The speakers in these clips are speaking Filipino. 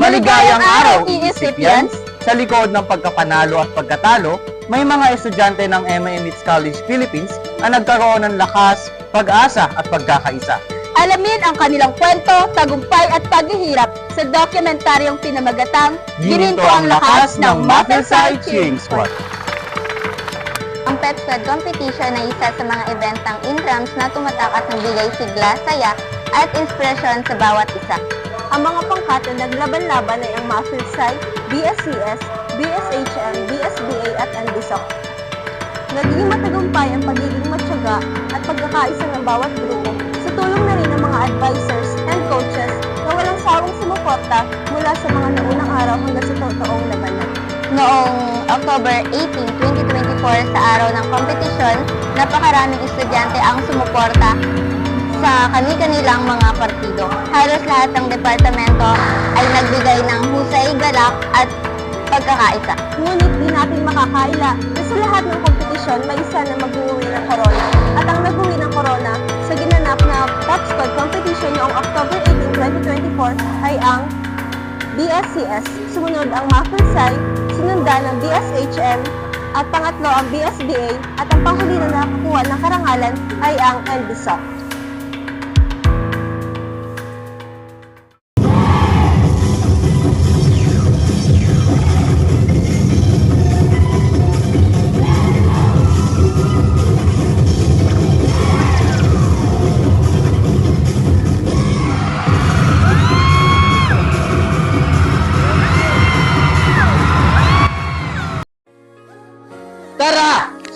Maligayang araw, recipients! Sa likod ng pagkapanalo at pagkatalo, may mga estudyante ng MIMIT College Philippines ang nagkaroon ng lakas, pag-asa at pagkakaisa. Alamin ang kanilang kwento, tagumpay at paghihirap sa dokumentaryong pinamagatang Gininto ang lakas ng Mapensay Cheering Squad. Ang Pet Squad Competition ay isa sa mga event ng intrams na tumatak at nagbigay sigla, saya at inspirasyon sa bawat isa. Ang mga pangkat na naglaban-laban ay ang Mapensay, BSCS, BSHM, BSBA at NBSOC. Naging matagumpay ang pagiging matyaga at pagkakaisa ng bawat grupo sa tulong na rin ng mga advisors and coaches na walang sawang sumuporta mula sa mga naunang araw hanggang sa totoong labanan. Noong October 18, 2024 sa araw ng kompetisyon, napakaraming estudyante ang sumuporta sa kani-kanilang mga partido. Halos lahat ng departamento ay nagbigay ng husay, galak at pagkakaisa. Ngunit di natin makakaila na sa lahat ng kompetisyon may isa na mag-uwi ng corona. At ang nag-uwi ng corona sa ginanap na Top Squad competition noong October 18, 2024 ay ang BSCS, sumunod ang Mapensay, sinundan ng BSHM, at pangatlo ang BSBA, at ang panghuli na nakakuha ng karangalan ay ang NBSOC.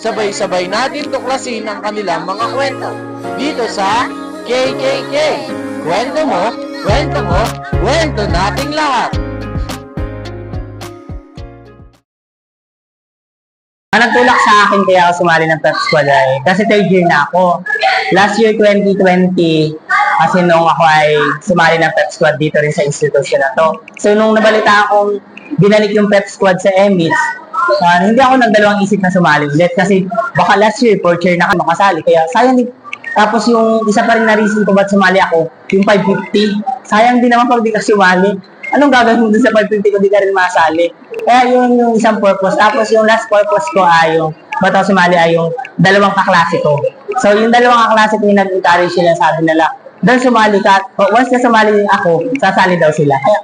Sabay-sabay natin tuklasin ang kanilang mga kwento. Dito sa KKK. Kwento mo, kwento mo, kwento nating lahat. Ang nagtulak sa akin kaya ako sumali ng pep squad ay kasi third year na ako. Last year 2020 kasi nung ako ay sumali ng pep squad dito rin sa institution na to. So nung nabalita akong binalik yung pep squad sa EMITS, ah, hindi ako nagdalawang isip na sumali ulit kasi baka last year fourth year na makasali kaya sayang din. Tapos yung isa pa rin na reason ko ba't sumali ako, yung 550. Sayang din naman pag di ka sumali. Anong gagawin mo sa 550 kung di ka rin masali? Kaya yun yung isang purpose. Tapos yung last purpose ko ay yung ba't ako sumali ay yung dalawang kaklase ko. So yung dalawang kaklase ko yung nag-encourage sila sabi nila, doon sumali ka. Once na sumali ako, sasali daw sila. Kaya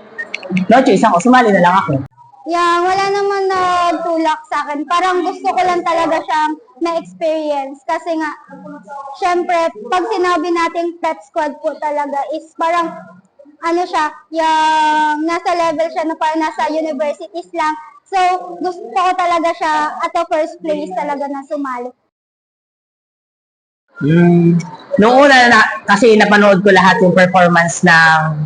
no choice ako, sumali na lang ako. Yeah, wala naman nagtulak sa akin. Parang gusto ko lang talaga siyang na-experience. Kasi nga, syempre, pag sinabi nating pet squad po talaga is parang, ano siya, yung nasa level siya na parang nasa universities lang. So, gusto ko talaga siya at the first place talaga na sumali. Mm, nung una na, kasi napanood ko lahat yung performance ng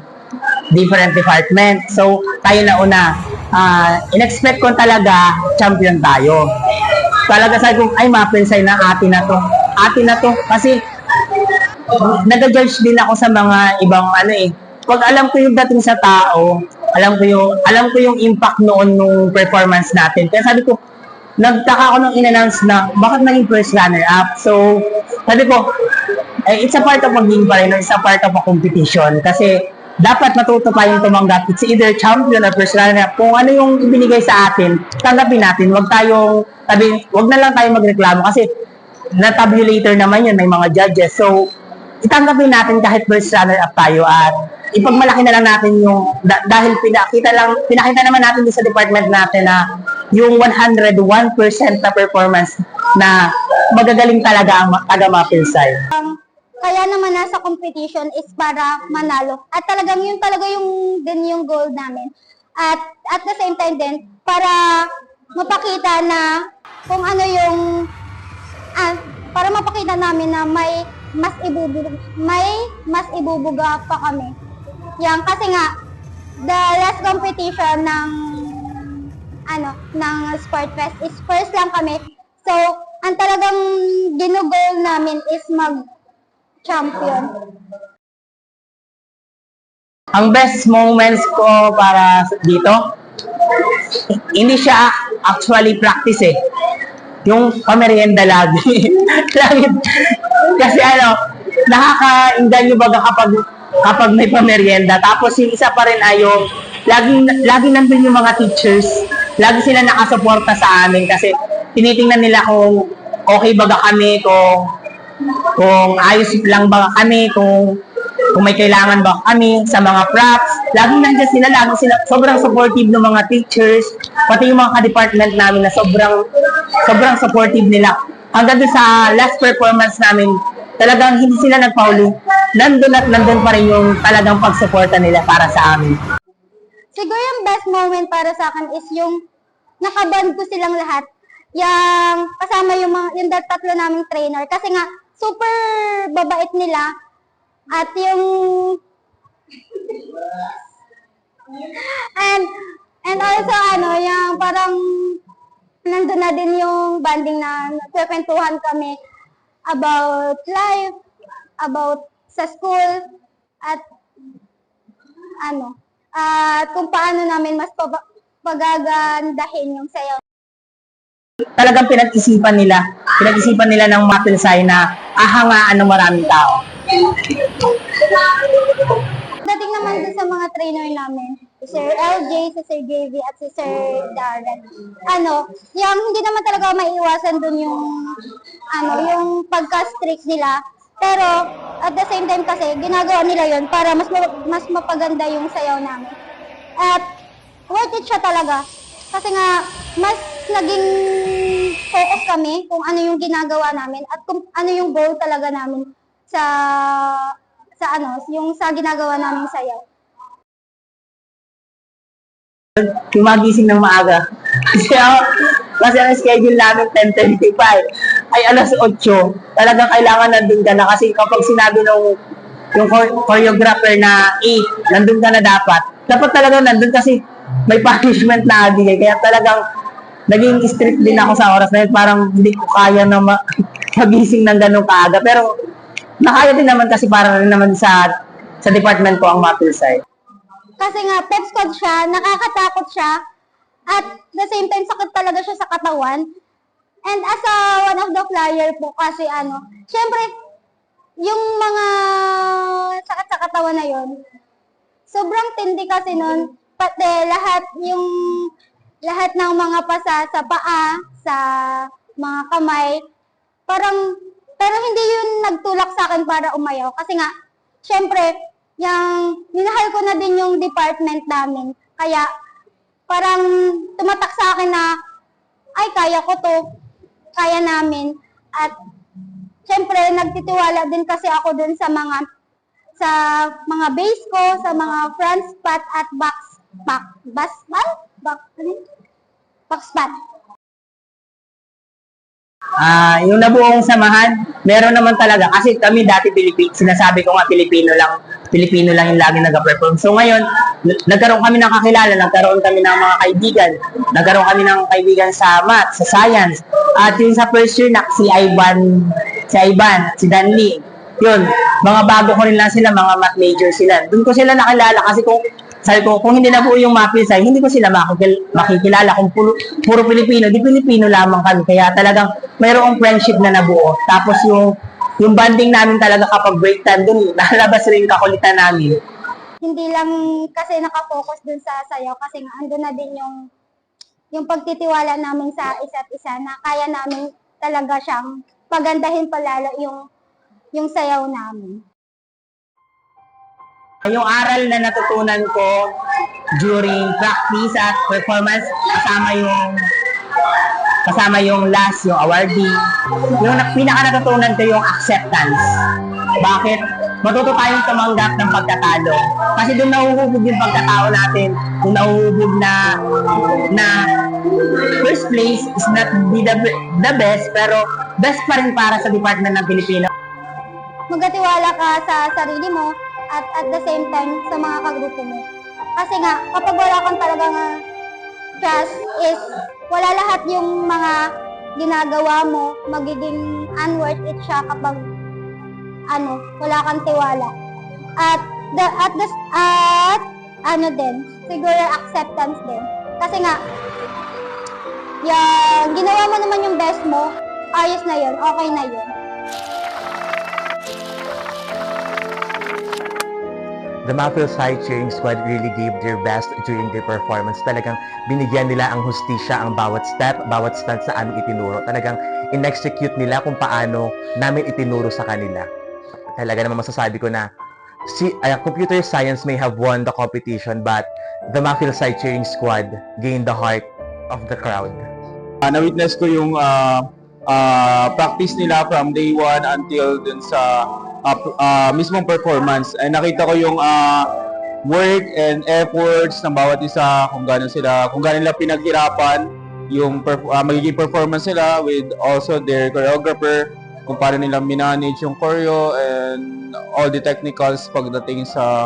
different department. So, tayo na una, ah, in-expect ko talaga champion tayo. Talaga sabi ko, ay mapensay na atin na to. Atin na to. Kasi, nag-judge din ako sa mga ibang ano eh. Pag alam ko yung dating sa tao, alam ko yung alam ko yung impact noon nung performance natin. Kaya sabi ko, nagtaka ako nung in-announce na bakit naging first runner up. So, sabi ko, eh, it's a part of maging pa rin, it's a part of a competition. Kasi, dapat matuto tayong tumanggap. It's either champion or first runner. Kung ano yung ibinigay sa atin, tanggapin natin. Huwag tayong, sabi, huwag na lang tayo magreklamo kasi na-tabulator naman yun, may mga judges. So, itanggapin natin kahit first runner up tayo at ipagmalaki na lang natin yung da- dahil pinakita lang pinakita naman natin sa department natin na yung 101% na performance na magagaling talaga ang taga Mapilsay. Kaya naman nasa competition is para manalo. At talagang yun talaga yung din yung goal namin. At at the same time din, para mapakita na kung ano yung ah, para mapakita namin na may mas ibubuga, may mas ibubuga pa kami. Yan kasi nga the last competition ng ano ng Sport Fest is first lang kami. So, ang talagang ginugol namin is mag champion. Ang best moments ko para dito, hindi siya actually practice eh. Yung pamerienda lagi. lagi. Kasi ano, nakaka-inganyo baga kapag kapag may pamerienda. Tapos yung isa pa rin ay yung laging, laging nandun yung mga teachers. Lagi sila nakasuporta sa amin kasi tinitingnan nila kung okay ba ba kami, kung kung ayos lang ba kami, kung kung may kailangan ba kami sa mga props. Laging nandiyan sila, lagi sila, sobrang supportive ng mga teachers, pati yung mga ka-department namin na sobrang, sobrang supportive nila. Hanggang doon sa last performance namin, talagang hindi sila nagpauli. Nandun at nandun pa rin yung talagang pagsuporta nila para sa amin. Siguro yung best moment para sa akin is yung nakaband ko silang lahat. Yung kasama yung mga yung tatlo naming trainer kasi nga super babait nila at yung and and also ano yung parang nandun na din yung banding na nagkwentuhan kami about life, about sa school at ano, at kung paano namin mas pagagandahin yung sayaw. Talagang pinag-isipan nila, pinag-isipan nila ng Mapilsay na ahangaan ng maraming tao. Dating naman dun sa mga trainer namin, si Sir LJ, si Sir JV, at si Sir Darren. Ano, yung hindi naman talaga maiiwasan dun yung, ano, yung pagka-strict nila. Pero, at the same time kasi, ginagawa nila yon para mas ma- mas mapaganda yung sayaw namin. At, worth it siya talaga. Kasi nga, mas naging focus kami kung ano yung ginagawa namin at kung ano yung goal talaga namin sa sa ano, yung sa ginagawa naming sayaw. yung magising ng maaga. Kasi, ako, kasi ang schedule namin 10.25 ay alas 8. Talagang kailangan nandun ka na kasi kapag sinabi nung yung chor- choreographer na 8, nandun ka na dapat. Dapat talaga nandun kasi may punishment na bigay. Kaya talagang naging strict din ako sa oras na yun. Parang hindi ko kaya na ma- magising ng ganun kaaga. Pero nakaya din naman kasi para rin naman sa sa department ko ang Mapilsay. Kasi nga, pep squad siya, nakakatakot siya, at the same time, sakit talaga siya sa katawan. And as a one of the flyer po, kasi ano, syempre, yung mga sakit sa katawan na yon sobrang tindi kasi nun, pati lahat yung, lahat ng mga pasa sa paa, sa mga kamay, parang, pero hindi yun nagtulak sa akin para umayaw. Kasi nga, syempre, yung, minahal ko na din yung department namin. Kaya, parang tumatak sa akin na, ay, kaya ko to, kaya namin. At, syempre, nagtitiwala din kasi ako dun sa mga, sa mga base ko, sa mga front spot at back, back, back, back, back, ano spot. Ah, yung nabuong samahan, meron naman talaga kasi kami dati Pilipino, sinasabi ko nga Pilipino lang, Pilipino lang yung lagi nag-perform. So ngayon, nagkaroon kami ng kakilala, nagkaroon kami ng mga kaibigan, nagkaroon kami ng kaibigan sa math, sa science. At yung sa first year na si Ivan, si Ivan, si Danley, yun, mga bago ko rin lang sila, mga math major sila. Doon ko sila nakilala kasi kung sabi ko, kung hindi na po yung Mapilsay, hindi ko sila makikil- makikilala. Kung puro, puro Pilipino, di Pilipino lamang kami. Kaya talagang mayroong friendship na nabuo. Tapos yung yung banding namin talaga kapag break time, dun lalabas rin kakulitan namin. hindi lang kasi nakafocus dun sa sayaw kasi andun na din yung yung pagtitiwala namin sa isa't isa na kaya namin talaga siyang pagandahin palalo yung yung sayaw namin. Yung aral na natutunan ko during practice at performance, kasama yung kasama yung last, yung awardee. Yung na- pinaka natutunan ko yung acceptance. Bakit? Matuto tayong tumanggap ng pagkatalo. Kasi doon nahuhubog yung pagkatao natin. Doon nahuhubog na na first place is not be the, the best, pero best pa rin para sa department ng Pilipino. Magkatiwala ka sa sarili mo at at the same time sa mga kagrupo mo. Kasi nga, kapag wala kang talagang ah, trust is wala lahat yung mga ginagawa mo, magiging unworth it siya kapag ano, wala kang tiwala. At the at the at ano din, siguro acceptance din. Kasi nga yung ginawa mo naman yung best mo, ayos na yun, okay na yun. The Mafia Side Cheering Squad really gave their best during their performance. Talagang binigyan nila ang hustisya ang bawat step, bawat stunt sa aming itinuro. Talagang in-execute nila kung paano namin itinuro sa kanila. Talaga naman masasabi ko na si uh, computer science may have won the competition but the Mafia Side Cheering Squad gained the heart of the crowd. uh, na-witness ko yung ah, ah, practice nila from day one until dun sa p- ah, mismong performance. And nakita ko yung ah, work and efforts ng bawat isa, kung gaano sila, kung gaano nila pinaghirapan yung perf- ah, magiging performance nila with also their choreographer, kung paano nila minanage yung choreo and all the technicals pagdating sa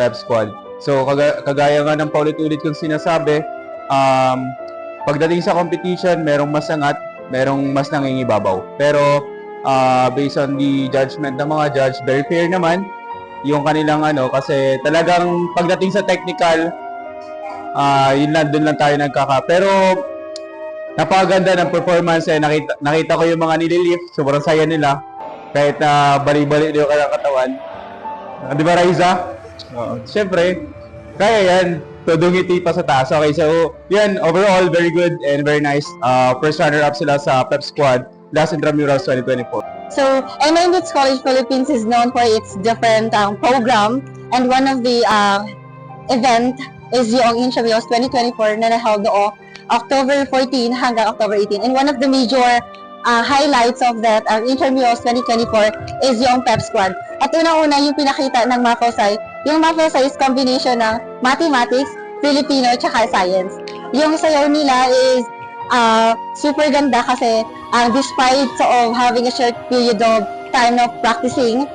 Pep Squad. So, kaga- kagaya nga ng paulit-ulit kong sinasabi, um, pagdating sa competition, merong mas angat, merong mas nangingibabaw. Pero ah, based on the judgment ng mga judge, very fair naman yung kanilang ano kasi talagang pagdating sa technical ah yun lang doon lang tayo nagkaka. Pero napakaganda ng performance eh nakita, nakita ko yung mga nililift, sobrang saya nila kahit na bali-bali yung kanilang katawan. Ah, Di ba Raiza? Oo. Siyempre, kaya yan. Tudong ngiti pa sa taas. Okay, so, yan, overall, very good and very nice. Uh, first runner-up sila sa Pep Squad, Last Intramurals 2024. So, MIMITS College Philippines is known for its different um, program and one of the uh, event is yung Intramuros 2024 na naheld noong October 14 hanggang October 18. And one of the major uh, highlights of that uh, Intramuros 2024 is yung PEP Squad. At unang-una yung pinakita ng Mafosai, yung Mafosai is combination ng mathematics, Filipino, tsaka science. Yung sayaw nila is uh, super ganda kasi uh, despite of having a short period of time of practicing,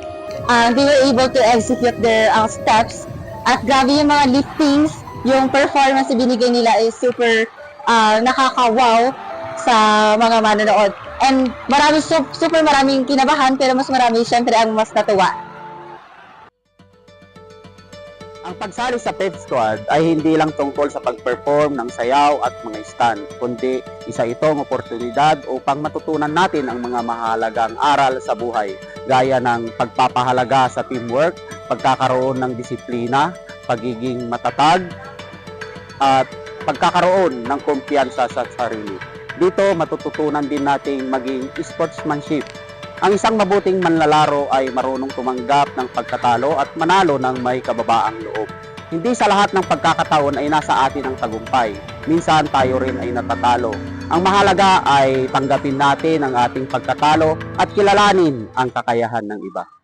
uh, they were able to execute their uh, steps. At grabe yung mga liftings, yung performance na binigay nila is super uh, nakaka-wow sa mga manonood. And marami, su- super maraming kinabahan, pero mas marami syempre ang mas natuwa. Ang pagsali sa Pep Squad ay hindi lang tungkol sa pag-perform ng sayaw at mga stand, kundi isa itong oportunidad upang matutunan natin ang mga mahalagang aral sa buhay, gaya ng pagpapahalaga sa teamwork, pagkakaroon ng disiplina, pagiging matatag, at pagkakaroon ng kumpiyansa sa sarili. Dito matututunan din nating maging sportsmanship ang isang mabuting manlalaro ay marunong tumanggap ng pagkatalo at manalo ng may kababaang loob. Hindi sa lahat ng pagkakataon ay nasa atin ang tagumpay. Minsan tayo rin ay natatalo. Ang mahalaga ay tanggapin natin ang ating pagkatalo at kilalanin ang kakayahan ng iba.